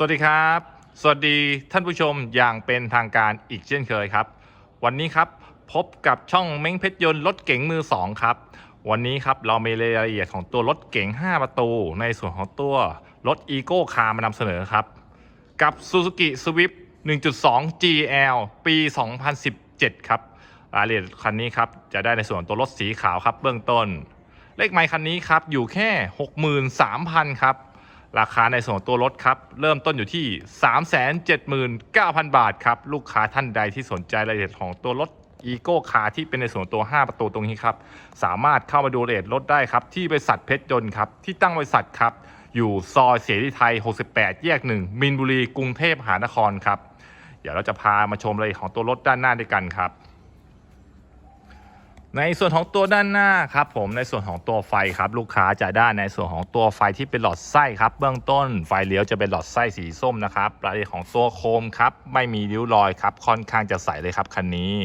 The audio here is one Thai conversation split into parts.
สวัสดีครับ สวัสดีท่านผู้ชมอย่างเป็นทางการอีกเช่นเคยครับ วันนี้ครับพบกับช่องเม้งเพชรยนต์รถเก๋งมือ2ครับ วันนี้ครับเรามีรายละเอียดของตัวรถเก๋ง 5 ประตู ในส่วนของตัวรถ e ีโก้คาร์มานำเสนอครับ กับ Suzuki Swift 1.2 GL ปี 2017 ครับรายละเอียดคันนี้ครับจะได้ในส่วนตัวรถสีขาวครับเบื้องต้น เลขไมค์คันนี้ครับอยู่แค่ 63,000 ครับ ราคาในส่วนของตัวรถครับ เริ่มต้นอยู่ที่ 379,000 บาทครับ ลูกค้าท่านใดที่สนใจรายละเอียดของตัวรถอีโก้คาร์ที่เป็นในส่วนของตัว 5 ประตูตรงนี้ครับ สามารถเข้ามาดูเอียดรถได้ครับ ที่บริษัทเพชรยนต์ครับ ที่ตั้งบริษัทครับ อยู่ซอยเสรีไทย 68 แยก 1 มินบุรี กรุงเทพมหานครครับ เดี๋ยวเราจะพามาชมรายละเอียดของตัวรถด้านหน้าด้วยกันครับ ในส่วนของตัวด้านหน้าครับผมในส่วนของตัวไฟครับลูกค้าจะได้ในส่วนของตัวไฟที่เป็นหลอดไส้ครับ เบื้องต้นไฟเลี้ยวจะเป็นหลอดไส้สีส้มนะครับรายละเอียดของตัวโคมครับไม่มีริ้วรอยครับค่อนข้างจะใสเลยครับคันนี้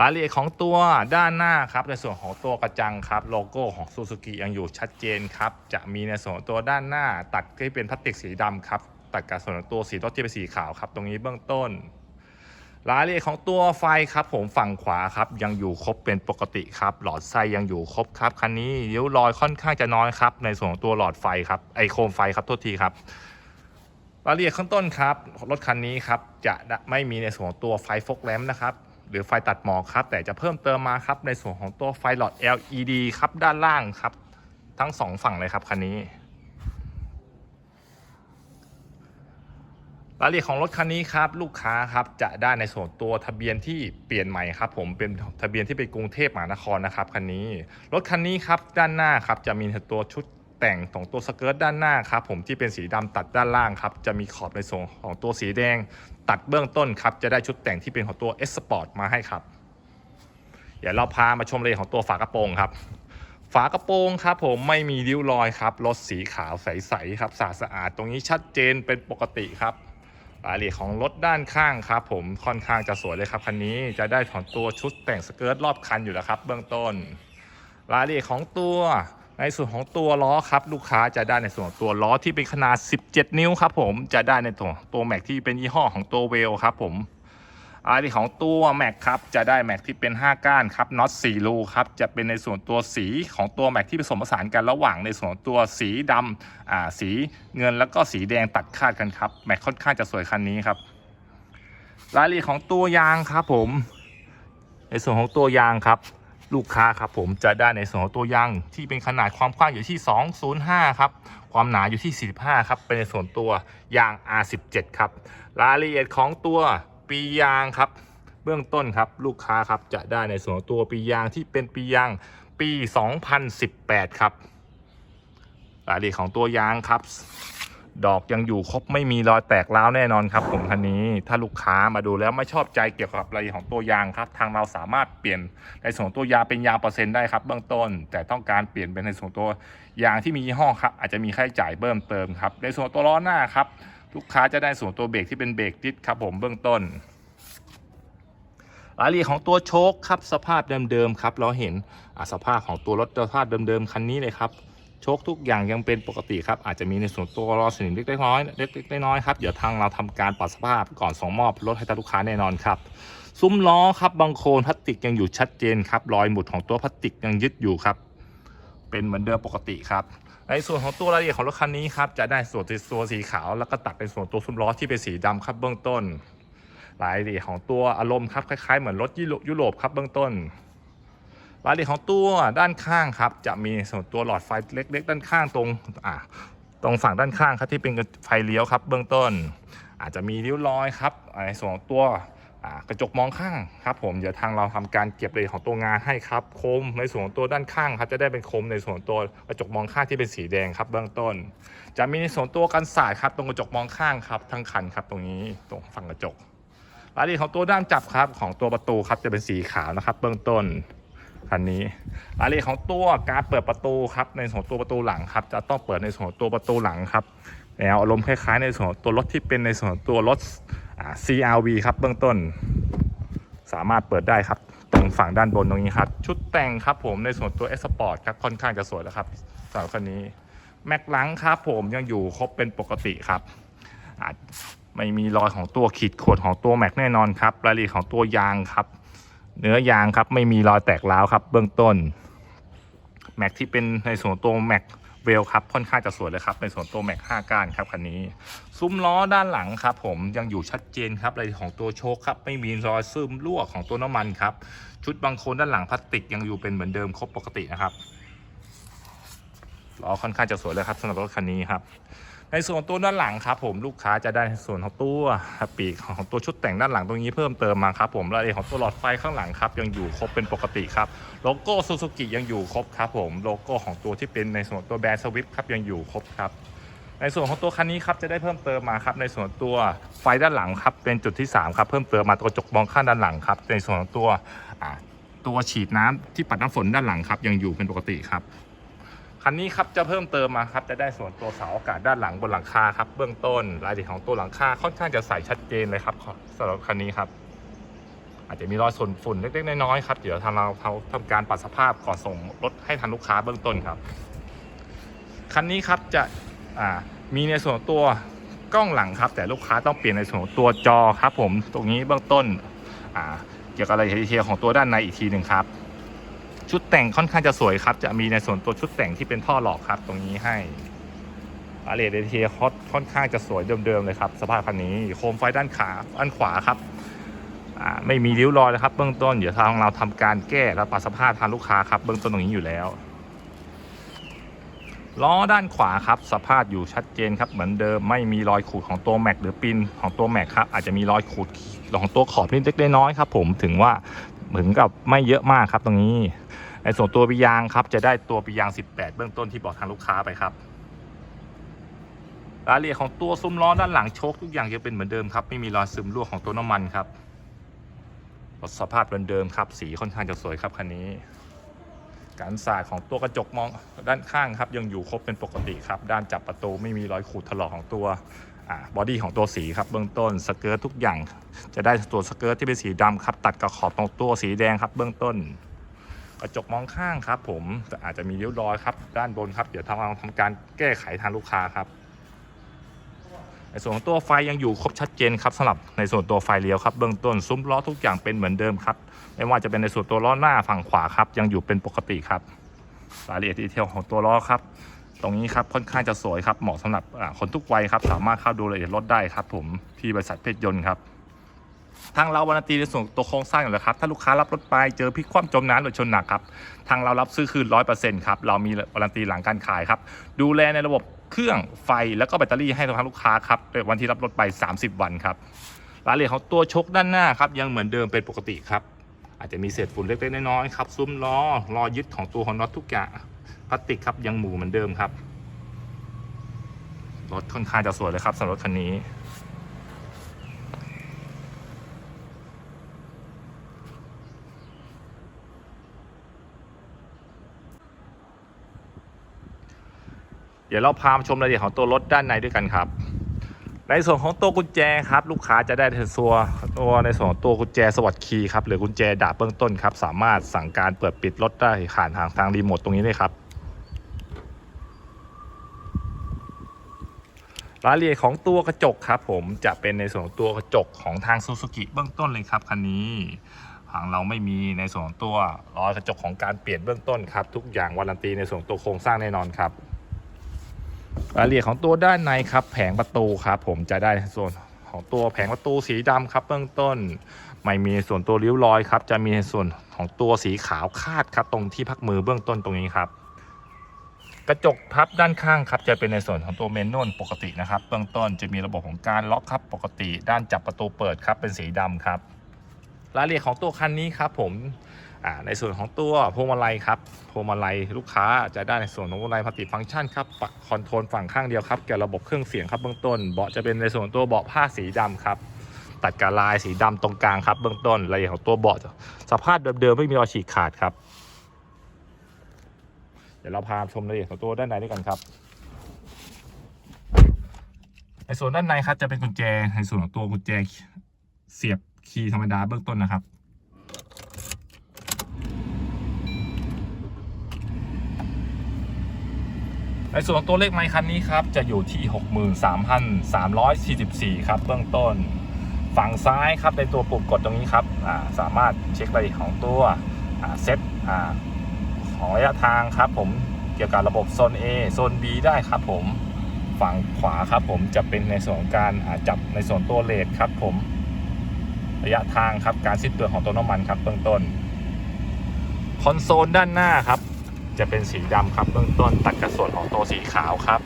รายละเอียดของตัวด้านหน้าครับในส่วนของตัวกระจังครับโลโก้ของซูซูกิยังอยู่ชัดเจนครับจะมีในส่วนตัวด้านหน้าตัดที่เป็นพลาสติกสีดำครับตัดกับส่วนตัวสีรถที่เป็นสีขาวครับตรงนี้เบื้องต้น รายละเอียดของตัวไฟครับผมฝั่งขวาครับยังอยู่ครบเป็นปกติครับ หลอดไส้ยังอยู่ครบครับคันนี้เลี้ยวรอยค่อนข้างจะน้อยครับ ในส่วนของตัวหลอดไฟครับไอโคมไฟครับโทษทีครับรายละเอียดข้างต้นครับรถคันนี้ครับจะไม่มีในส่วนของตัวไฟฟกแลมนะครับหรือไฟตัดหมอกครับแต่จะเพิ่มเติมมาครับในส่วนของตัวไฟหลอด LED ครับด้านล่างครับ ทั้งสองฝั่งเลยครับคันนี้ รายละเอียดของรถคันนี้ครับลูกค้าครับจะได้ในส่วนตัวทะเบียนที่เปลี่ยนใหม่ครับผมเป็นทะเบียนที่เป็นกรุงเทพมหานครนะครับคันนี้รถคันนี้ครับด้านหน้าครับจะมีตัวชุดแต่งของตัวสเกิร์ตด้านหน้าครับผมที่เป็นสีดำตัดด้านล่างครับจะมีขอบในส่วนของตัวสีแดง ตัดเบื้องต้นครับจะได้ชุดแต่งที่เป็นของตัว S Sport มาให้ครับ เดี๋ยวเราพามาชมรายลยของตัวฝากระโปรงครับ ฝากระโปรงครับผมไม่มีริ้วรอยครับรถสีขาวใสๆครับสะอาดตรงนี้ชัดเจนเป็นปกติครับ รายละเอียดของรถด้านข้างครับ ผมค่อนข้างจะสวยเลยครับคันนี้จะได้ถอนตัวชุดแต่งสเกิร์ตรอบคันอยู่แล้วครับ เบื้องต้น รายละเอียดของตัวในส่วนของตัวล้อครับ ลูกค้าจะได้ในส่วนของตัวล้อที่เป็นขนาด 17 นิ้วครับ ผมจะได้ในตัวตัวแม็กที่เป็นยี่ห้อของตัวเวลครับ ผม รายละเอียดของตัวแม็กครับจะได้แม็กที่เป็น 5 ก้านครับน็อต4รูครับจะเป็นในส่วนตัวสีของตัวแม็กที่ผสมผสานกันระหว่างในส่วนตัวสีดำอ่าสีเงินแล้วก็สีแดงตัดคาดกันครับแม็กค่อนข้างจะสวยคันนี้ครับรายละเอียดของตัวยางครับผม ในส่วนของตัวยางครับ ลูกค้าครับผมจะได้ในส่วนของตัวยางที่เป็นขนาดความกว้างอยู่ที่ 205 ครับ ความหนาอยู่ที่ 45 ครับ เป็นในส่วนตัวยาง R17 ครับ รายละเอียดของตัว ปียางครับ เบื้องต้นครับลูกค้าครับจะได้ในส่วนตัวปียางที่เป็นปียางปี 2018 ครับรายละเอียดของตัวยางครับ ดอกยังอยู่ครบไม่มีรอยแตกร้าวแน่นอนครับผมคันนี้ถ้าลูกค้ามาดูแล้วไม่ชอบใจเกี่ยวกับรายละเอียดของตัวยางครับ ทางเราสามารถเปลี่ยนในส่วนตัวยางเป็นยางเปอร์เซ็นต์ได้ครับเบื้องต้น แต่ต้องการเปลี่ยนเป็นในส่วนตัวยางที่มียี่ห้อครับอาจจะมีค่าใช้จ่ายเพิ่มเติมครับในส่วนตัวล้อหน้าครับ ลูกค้าจะได้ส่วนตัวเบรกที่เป็นเบรกดิสครับผมเบื้องต้นรายละเอียดของตัวโชคครับสภาพเดิมๆครับ เราเห็นอสภาพของตัวรถสภาพเดิมๆคันนี้เลยครับโชคทุกอย่างยังเป็นปกติครับ อาจจะมีในส่วนตัวรอสนิมเล็กๆน้อยเล็กๆน้อยครับเดี๋ยวทางเราทำการปรับสภาพก่อนส่งมอบรถให้ทลูกค้าแน่นอนครับ ซุ้มล้อครับบางโคนพลาสติกยังอยู่ชัดเจนครับรอยหมุดของตัวพลาสติกยังยึดอยู่ครับ เป็นเหมือนเดิมปกติครับ ในส่วนของตัวรายละเอียดของรถคันนี้ครับจะได้ส่วนตัวสีขาวแล้วก็ตัดเป็นส่วนตัวซุ้มล้อที่เป็นสีดำครับเบื้องต้น รายละเอียดของตัวอารมณ์ครับคล้ายๆเหมือนรถยุโรปครับเบื้องต้น รายละเอียดของตัวด้านข้างครับ จะมีส่วนตัวหลอดไฟเล็ก ๆ ด้านข้างตรงอ่าตรงฝั่งด้านข้างครับที่เป็นไฟเลี้ยวครับเบื้องต้น อาจจะมีริ้วรอยครับในส่วนตัว กระจกมองข้างครับผมเดี๋ยวทางเราทำการเก็บรายละเอียดของตัวงานให้ครับโคมในส่วนของตัวด้านข้างครับจะได้เป็นโคมในส่วนตัวกระจกมองข้างที่เป็นสีแดงครับเบื้องต้น จะมีในส่วนตัวกันสาดครับตรงกระจกมองข้างครับทั้งคันครับตรงนี้ตรงฝั่งกระจกรายละเอียดของตัวด้านจับครับของตัวประตูครับจะเป็นสีขาวนะครับ เบื้องต้นคันนี้รายละเอียดของตัวการเปิดประตูครับในส่วนตัวประตูหลังครับจะต้องเปิดในส่วนตัวประตูหลังครับแนวอารมณ์คล้ายๆ ในส่วนตัวรถที่เป็นในส่วนตัวรถ CRV ครับเบื้องต้น สามารถเปิดได้ครับ ตรงฝั่งด้านบนตรงนี้ครับ ชุดแต่งครับผมในส่วนตัว S Sport ครับค่อนข้างจะสวยแล้วครับสำหรับคันนี้แม็กหลังครับผมยังอยู่ครบเป็นปกติครับไม่มีรอยของตัวขีดข่วนของตัวแม็กแน่นอนครับรายละเอียดของตัวยางครับ เนื้อยางครับไม่มีรอยแตกร้าวครับ เบื้องต้นแม็กที่เป็นในส่วนตัวแม็ก เวลครับค่อนข้างจะสวยเลยครับในส่วนตัวแม็ก5ก้านครับคันนี้ ซุ้มล้อด้านหลังครับ ผมยังอยู่ชัดเจนครับรายลยของตัวโชคครับไม่มีรอยซึมรั่วของตัวน้ำมันครับชุดบางโคนด้านหลังพลาสติกยังอยู่เป็นเหมือนเดิมครบปกตินะครับล้อค่อนข้างจะสวยเลยครับสำหรับรถคันนี้ครับ ในส่วนของตัวด้านหลังครับผมลูกค้าจะได้ส่วนของตัวปีกของตัวชุดแต่งด้านหลังตรงนี้เพิ่มเติมมาครับผมรายละเอียดของตัวหลอดไฟข้างหลังครับยังอยู่ครบเป็นปกติครับโลโก้ซูซูกิยังอยู่ครบครับผมโลโก้ของตัวที่เป็นในส่วนตัวแบรนด์สวิฟครับยังอยู่ครบครับในส่วนของตัวคันนี้ครับจะได้เพิ่มเติมมาครับในส่วนตัวไฟด้านหลังครับเป็นจุดที่3ครับเพิ่มเติมมาตัวกระจกมองข้างด้านหลังครับในส่วนของตัวตัวฉีดน้ำที่ปัดน้ำฝนด้านหลังครับยังอยู่เป็นปกติครับ คันนี้ครับจะเพิ่มเติมมาครับจะได้ส่วนตัวเสาอากาศด้านหลังบนหลังคาครับเบื้องต้นรายละเอียดของตัวหลังคาค่อนข้างจะใสชัดเจนเลยครับสำหรับคันนี้ครับ อาจจะมีรอยส่วนฝุ่นเล็กๆน้อยๆครับเดี๋ยวทางเราเราทำการปัดสภาพก่อนส่งรถให้ทันลูกค้าเบื้องต้นครับคันนี้ครับจะมีในส่วนตัวกล้องหลังครับ แต่ลูกค้าต้องเปลี่ยนในส่วนตัวจอครับ ผมตรงนี้เบื้องต้นเกี่ยวกับรายละเอียดของตัวด้านในอีกทีหนึ่งครับ ชุดแต่งค่อนข้างจะสวยครับ จะมีในส่วนตัวชุดแต่งที่เป็นท่อหลอกครับ ตรงนี้ให้รายละเอียดดีเทลค่อนข้างจะสวยเดิมๆเลยครับ สภาพคันนี้โคมไฟด้านขาด้านขวาครับไม่มีริ้วรอยนะครับ เบื้องต้นเดี๋ยวทางเราทำการแก้และปรับสภาพทางลูกค้าครับ เบื้องต้นตรงนี้อยู่แล้วล้อด้านขวาครับ สภาพอยู่ชัดเจนครับเหมือนเดิมไม่มีรอยขูดของตัวแม็กหรือปินของตัวแม็กครับอาจจะมีรอยขูดของตัวขอบนิดเล็กน้อยครับ ผมถึงว่าเหมือนกับไม่เยอะมากครับตรงนี้ ในส่วนตัวปียางครับจะได้ตัวปียาง 18 เบื้องต้นที่บอกทางลูกค้าไปครับรายละเอียดของตัวซุ้มล้อด้านหลังโชคทุกอย่างยังเป็นเหมือนเดิมครับไม่มีรอยซึมรั่วของตัวน้ำมันครับรถสภาพเดิมๆครับสีค่อนข้างจะสวยครับคันนี้ การสาดของตัวกระจกมองด้านข้างครับ ยังอยู่ครบเป็นปกติครับ ด้านจับประตูไม่มีรอยขูดถลอกของตัวบอดี้ของตัวสีครับเบื้องต้นสเกิร์ตทุกอย่าง จะได้ตัวสเกิร์ตที่เป็นสีดำครับตัดกับขอบตรงตัวสีแดงครับเบื้องต้น กระจกมองข้างครับ ผมแต่อาจจะมีริ้วรอยครับ ด้านบนครับ เดี๋ยวทางเราทำการแก้ไขทางลูกค้าครับในส่วนของตัวไฟยังอยู่ครบชัดเจนครับสำหรับในส่วนตัวไฟเลี้ยวครับเบื้องต้นซุ้มล้อทุกอย่างเป็นเหมือนเดิมครับ ไม่ว่าจะเป็นในส่วนตัวล้อหน้าฝั่งขวาครับ ยังอยู่เป็นปกติครับรายละเอียดดีเทลของตัวล้อครับ ตรงนี้ครับค่อนข้างจะสวยครับเหมาะสำหรับคนทุกวัยครับ สามารถเข้าดูรายละเอียดรถได้ครับ ผมที่บริษัทเพชรยนต์ครับ ทางเราวารันตีในส่วนตัวโครงสร้างอยู่แล้วครับ ถ้าลูกค้ารับรถไปเจอพลิกคว่ำจมน้ำหรือชนหนักครับ ทางเรารับซื้อคืนร้อยเปอร์เซ็นต์ครับ เรามีวารันตีหลังการขายครับ ดูแลในระบบเครื่องไฟแล้วก็แบตเตอรี่ให้ทางลูกค้าครับวันที่รับรถไป 30 วันครับรายละเอียดของตัวชกด้านหน้าครับยังเหมือนเดิมเป็นปกติครับ อาจจะมีเศษฝุ่นเล็กๆน้อยๆครับซุ้มล้อรอยยึดของตัวของน็อตทุกอย่างพลาสติกครับยังหมูเหมือนเดิมครับรถค่อนข้างจะสวยเลยครับสำหรับรถคันนี้ ดี๋ยวเราพามาชมรายละเอียดของตัวรถด้านในด้วยกันครับ ในส่วนของตัวกุญแจครับ ลูกค้าจะได้ตัวตัวในส่วนตัวกุญแจสวัสดคีย์ครับหรือกุญแจดาบเบื้องต้นครับ สามารถสั่งการเปิดปิดรถได้ผ่านทางทางรีโมทตรงนี้เลยครับรายละเอียดของตัวกระจกครับผมจะเป็นในส่วนตัวกระจกของทางซูซูกิเบื้องต้นเลยครับคันนี้ทางเราไม่มีในส่วนตัวรอยกระจกของการเปลี่ยนเบื้องต้นครับ ทุกอย่างวารันตีในส่วนตัวโครงสร้างแน่นอนครับ รายละเอียดของตัวด้านในครับแผงประตูครับผมจะได้ส่วนของตัวแผงประตูสีดำครับเบื้องต้น ไม่มีส่วนตัวริ้วรอยครับ จะมีส่วนของตัวสีขาวคาดครับตรงที่พักมือเบื้องต้นตรงนี้ครับ กระจกพับด้านข้างครับจะเป็นในส่วนของตัวเมนนวลปกตินะครับ เบื้องต้นจะมีระบบของการล็อกครับปกติ ด้านจับประตูเปิดครับเป็นสีดำครับ รายละเอียดของตัวคันนี้ครับผม ในส่วนของตัวพวงมาลัยครับพวงมาลัยลูกค้าจะได้ในส่วนของพวงมาลัยพัติฟังก์ชันครับปรับคอนโทรลฝั่งข้างเดียวครับเกี่ยวกับระบบเครื่องเสียงครับเบื้องต้นเบาะจะเป็นในส่วนตัวเบาะผ้าสีดำครับตัดกับลายสีดำตรงกลางครับเบื้องต้นรายละเอียดของตัวเบาะสภาพเดิมๆไม่มีรอยฉีกขาดครับ เดี๋ยวเราพาชมรายละเอียดของตัวด้านในด้วยกันครับในส่วนด้านในครับจะเป็นกุญแจในส่วนของตัวกุญแจเสียบคีย์ธรรมดาเบื้องต้นนะครับ ในส่วนของตัวเลขไมค์คันนี้ครับจะอยู่ที่ 63,344 ครับเบื้องต้น ฝั่งซ้ายครับในตัวปุ่มกดตรงนี้ครับสามารถเช็ครายละเอียดของตัวเซตอ่าของระยะทางครับผมเกี่ยวกับระบบโซน A โซน B ได้ครับผมฝั่งขวาครับผมจะเป็นในส่วนของการจับในส่วนตัวเลทครับผมระยะทางครับการสิ้นเปลืองของตัวน้ำมันครับเบื้องต้น คอนโซลด้านหน้าครับ จะเป็นสีดำครับเบื้องต้นตัดกับส่วนของตัวสีขาวครับ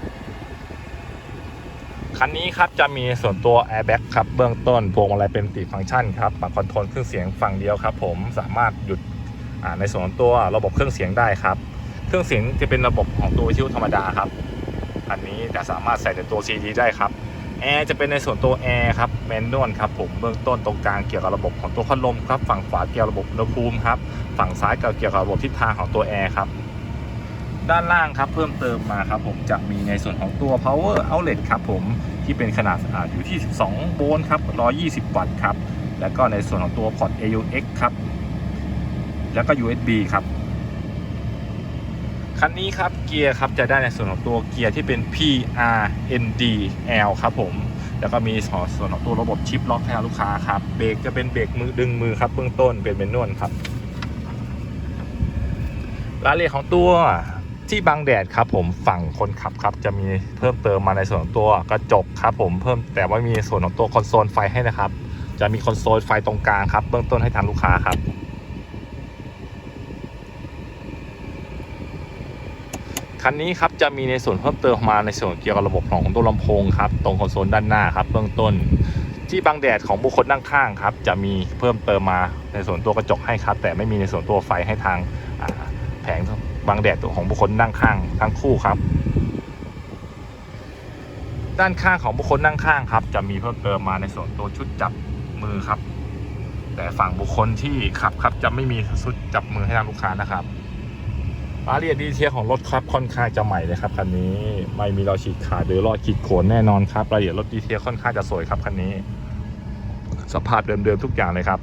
คันนี้ครับจะมีส่วนตัว airbag ครับเบื้องต้นพวงมาลัยเป็นติฟังก์ชันครับปรับคอนโทรลเครื่องเสียงฝั่งเดียวครับ ผมสามารถหยุดในส่วนของตัวระบบเครื่องเสียงได้ครับ เครื่องเสียงจะเป็นระบบของตัววิทยุธรรมดาครับอันนี้จะสามารถใส่ในตัว CD ได้ครับแอร์จะเป็นในส่วนตัวแอร์ครับแมนนวลครับผมเบื้องต้นตรงกลางเกี่ยวกับระบบของตัวพัดลมครับฝั่งขวาเกี่ยวกับระบบอุณหภูมิครับฝั่งซ้ายเกี่ยวกับระบบทิศทางของตัวแอร์ครับ ด้านล่างครับเพิ่มเติมมาครับผมจะมีในส่วนของตัว power outlet ครับผมที่เป็นขนาดอาอยู่ที่ 12 โวลต์ครับ 120 วัตต์ครับ แล้วก็ในส่วนของตัวพอร์ต AUX ครับ แล้วก็ USB ครับ คันนี้ครับเกียร์ครับจะได้ในส่วนของตัวเกียร์ที่เป็น PRNDL ครับผม แล้วก็มีส่วนของตัวระบบชิปล็อกให้ลูกค้าครับ เบรกจะเป็นเบรกมือดึงมือครับเบื้องต้นเป็นเมนนวลครับรายละเอียดของตัว ที่บังแดดครับผมฝั่งคนขับครับจะมีเพิ่มเติมมาในส่วนของตัวกระจกครับผมเพิ่มแต่ว่ามีส่วนของตัวคอนโซลไฟให้นะครับ จะมีคอนโซลไฟตรงกลางครับ เบื้องต้นให้ทางลูกค้าครับคันนี้ครับจะมีในส่วนเพิ่มเติมมาในส่วนเกี่ยวกับระบบของตัวลำโพงครับตรงคอนโซลด้านหน้าครับเบื้องต้น ที่บังแดดของบุคคลนั่งข้างครับ จะมีเพิ่มเติมมาในส่วนตัวกระจกให้ครับ แต่ไม่มีในส่วนตัวไฟให้ทางแผง บังแดดของบุคคลนั่งข้างทั้งคู่ครับ ด้านข้างของบุคคลนั่งข้างครับ จะมีเพิ่มเติมมาในส่วนตัวชุดจับมือครับ แต่ฝั่งบุคคลที่ขับครับจะไม่มีชุดจับมือให้ทางลูกค้านะครับรายละเอียดดีเทลของรถครับค่อนข้างจะใหม่เลยครับคันนี้ไม่มีรอยฉีกขาดหรือรอยขีดข่วนแน่นอนครับรายละเอียดรถดีเทลค่อนข้างจะสวยครับคันนี้ สภาพเดิมๆทุกอย่างเลยครับ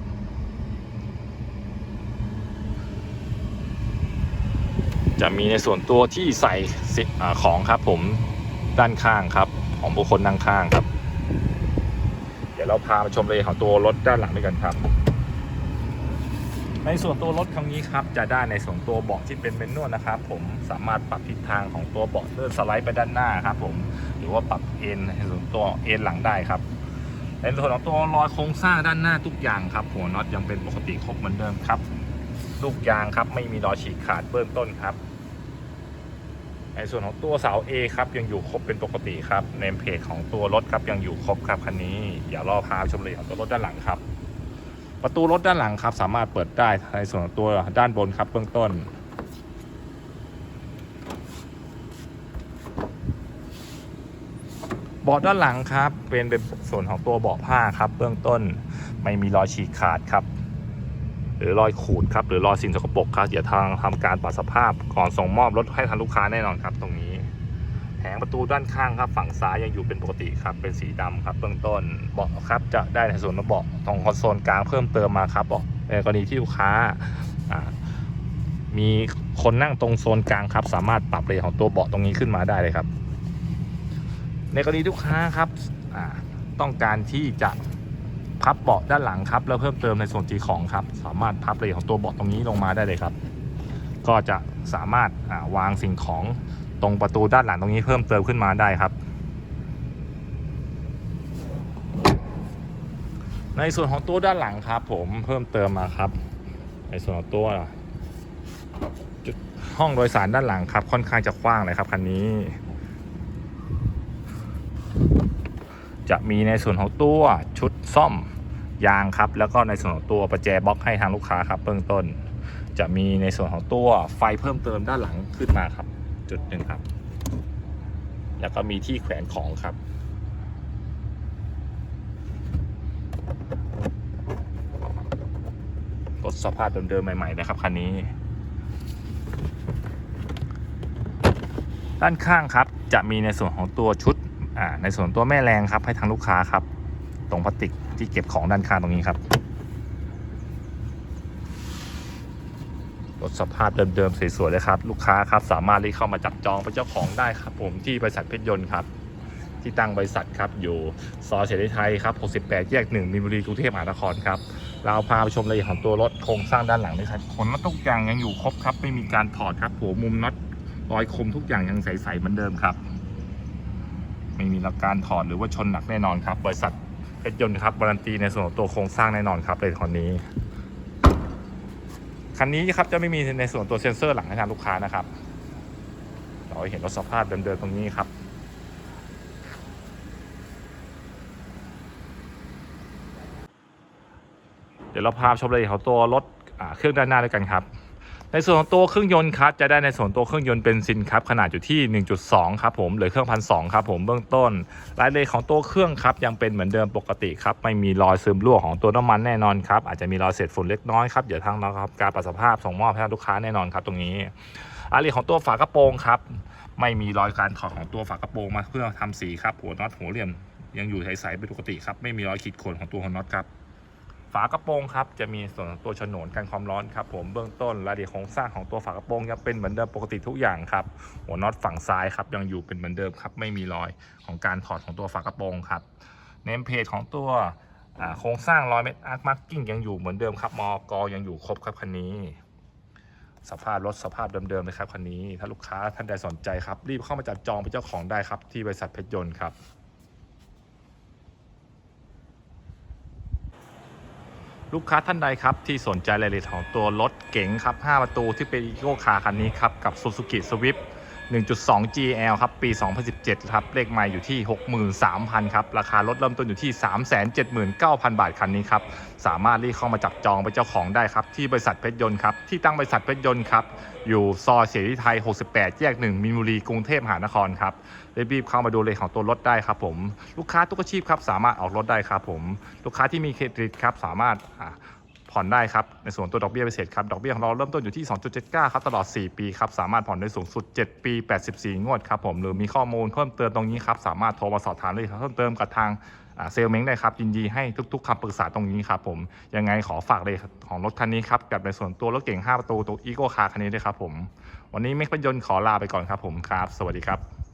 จะมีในส่วนตัวที่ใส่ของครับผมด้านข้างครับ ของบุคคลนั่งข้างครับ เดี๋ยวเราพาไปชมรายลยของตัวรถด้านหลังด้วยกันครับ ในส่วนตัวรถคันนี้ครับจะได้ในส่วนตัวเบาะที่เป็นเมนนวลนะครับ ผมสามารถปรับทิศทางของตัวเบาะเลื่อนสไลด์ไปด้านหน้าครับ ผมหรือว่าปรับเอ็นในส่วนตัวเอ็นหลังได้ครับในส่วนของตัวรอยโครงสร้างด้านหน้าทุกอย่างครับ หัวน็อตยังเป็นปกติครบเหมือนเดิมครับลูกยางครับไม่มีรอยฉีกขาดเบื้องต้นครับ ในส่วนของตัวเสา A ครับยังอยู่ครบเป็นปกติครับเนมเพจของตัวรถครับยังอยู่ครบครับคันนี้อย่ารอพาชมเลยของตัวรถด้านหลังครับ ประตูรถด้านหลังครับ สามารถเปิดได้ในส่วนของตัวด้านบนครับเบื้องต้น เบาะด้านหลังครับเป็นเป็นส่วนของตัวเบาะผ้าครับ เบื้องต้นไม่มีรอยฉีกขาดครับ รือรอยขูดครับหรือรอยสิ่งสกปรกครับอย่าทางทำการปรับสภาพก่อนส่งมอบรถให้ทางลูกค้าแน่นอนครับ ตรงนี้แผงประตูด้านข้างครับ ฝั่งซ้ายยังอยู่เป็นปกติครับ เป็นสีดำครับเบื้องต้นเบาะครับจะได้ในส่วนของเบาะตรงคอนโซลกลางเพิ่มเติมมาครับเบาะในกรณีที่ลูกค้ามีคนนั่งตรงโซนกลางครับ สามารถปรับเลยของตัวเบาะตรงนี้ขึ้นมาได้เลยครับ ในกรณีลูกค้าครับต้องการที่จะ พับเบาะด้านหลังครับ แล้วเพิ่มเติมในส่วนจีของครับ สามารถพับเลยของตัวเบาะตรงนี้ลงมาได้เลยครับ ก็จะสามารถาวางสิ่งของตรงประตูด้านหลังตรงนี้เพิ่มเติมขึ้นมาได้ครับ ในส่วนของตัวด้านหลังครับ ผมเพิ่มเติมมาครับ ในส่วนของตัวจุดห้องโดยสารด้านหลังครับ ค่อนข้างจะกว้างเลยครับคันนี้ จะมีในส่วนของตัวชุดซ่อม ยางครับ แล้วก็ในส่วนของตัวประแจบล็อกให้ทางลูกค้าครับเบื้องต้น จะมีในส่วนของตัวไฟเพิ่มเติมด้านหลังขึ้นมาครับ จุดหนึ่งครับ แล้วก็มีที่แขวนของครับรถสภาพเดิมๆใหม่ๆนะครับคันนี้ ด้านข้างครับจะมีในส่วนของตัวชุดอ่าในส่วนตัวแม่แรงครับให้ทางลูกค้าครับ รงพลาสติกที่เก็บของด้านข้างตรงนี้ครับรถสภาพเดิมๆสวยๆเลยครับ ลูกค้าครับสามารถรีเข้ามาจับจองเป็นเจ้าของได้ครับ ผมที่บริษัทเพชรยนต์ครับที่ตั้งบริษัทครับอยู่ซอยเสรีไทยครับ 68 แยก 1มีนบุรีกรุงเทพมหานครครับ เราพาไปชมรายละเอียดของตัวรถโครงสร้างด้านหลังด้วยครับขนน็อตทุกอย่างยังอยู่ครบครับ ไม่มีการถอดครับหัวมุมน็อตรอยคมทุกอย่างยังใสๆเหมือนเดิมครับ ไม่มีการถอดหรือว่าชนหนักแน่นอนครับ บริษัท เพชรยนต์ครับการันตีในส่วนของตัวโครงสร้างแน่นอนครับในคันนี้ คันนี้ครับจะไม่มีในส่วนตัวเซ็นเซอร์หลังให้ทางลูกค้านะครับเราเห็นรถสภาพเดิมๆตรงนี้ครับเดี๋ยวเราพาชมรายละเอียดของตัวรถเครื่องด้านหน้าด้วยกันครับ ในส่วนของตัวเครื่องยนต์ครับจะได้ในส่วนตัวเครื่องยนต์เบนซินครับขนาดอยู่ที่ 1.2 ครับผมหรือเครื่องพันสครับผมเบื้องต้น รายละเอียดของตัวเครื่องครับยังเป็นเหมือนเดิมปกติครับไม่มีรอยซึมรั่วของตัวน้ำมันแน่นอนครับอาจจะมีรอยเศษฝุ่นเล็กน้อยครับเดี๋ยวทางเราครับการประสภาพส่งมอบให้ลูกค้าแน่นอนครับตรงนี้รายละเอียดของตัวฝากระโปรงครับไม่มีรอยการถอดของตัวฝากระโปรงมาเพื่อทำสีครับหัวน็อตหัวเหลี่ยมยังอยู่ใสๆเป็นปกติครับไม่มีรอยขีดข่วนของตัวหัวน็อตครับ ฝากระโปรงครับจะมีส่วนตัวฉนวนกันความร้อนครับผมเบื้องต้นรายละเอียดโครงสร้างของตัวฝากระโปรงยังเป็นเหมือนเดิมปกติทุกอย่างครับหัวน็อตฝั่งซ้ายครับยังอยู่เป็นเหมือนเดิมครับไม่มีรอยของการถอดของตัวฝากระโปรงครับเนมเพจของตัวโครงสร้างรอยเม็ดอาร์คมาร์กิ้งยังอยู่เหมือนเดิมครับมอกยังอยู่ครบครับคันนี้ สภาพรถสภาพเดิมๆเลยครับคันนี้ ถ้าลูกค้าท่านใดสนใจครับรีบเข้ามาจับจองเป็นเจ้าของได้ครับที่บริษัทเพชรยนต์ครับ ลูกค้าท่านใดครับ ที่สนใจรายละเอียดของตัวรถเก๋งครับ 5 ประตูที่เป็นอีโก้คาคันนี้ครับ กับ Suzuki Swift 1.2 GL ครับ ปี 2017 ครับ เลขใหม่อยู่ที่ 63,000 ครับ ราคารถเริ่มต้นอยู่ที่ 379,000 บาทคันนี้ครับ สามารถรีบเข้ามาจับจองเป็นเจ้าของได้ครับ ที่บริษัทเพชรยนต์ครับ ที่ตั้งบริษัทเพชรยนต์ครับ อยู่ซอยเสรีไทย 68 แยก 1 มินบุรี กรุงเทพมหานครครับรีบเข้ามาดูเลยของตัวรถได้ครับผม ลูกค้าทุกอาชีพครับ สามารถออกรถได้ครับผม ลูกค้าที่มีเครดิตครับ สามารถ ผ่อนได้ครับในส่วนตัวดอกเบี้ยพิเศษครับดอกเบี้ยของเราเริ่มต้นอยู่ที่ 2.79 ครับตลอด 4 ปีครับสามารถผ่อนได้สูงสุด 7 ปี 84 งวดครับผมหรือมีข้อมูลเพิ่มเติมตรงนี้ครับสามารถโทรมาสอบถามเลยครับเพิ่มเติมกับทางเซลเม้งได้ครับยินดีให้ทุกๆคำปรึกษาตรงนี้ครับผมยังไงขอฝากเลยของรถคันนี้ครับกับในส่วนตัวรถเก่ง 5 ประตูตัวอีโก้คาร์คันนี้ด้วยครับผมวันนี้เมกพยนต์ขอลาไปก่อนครับผมครับ สวัสดีครับ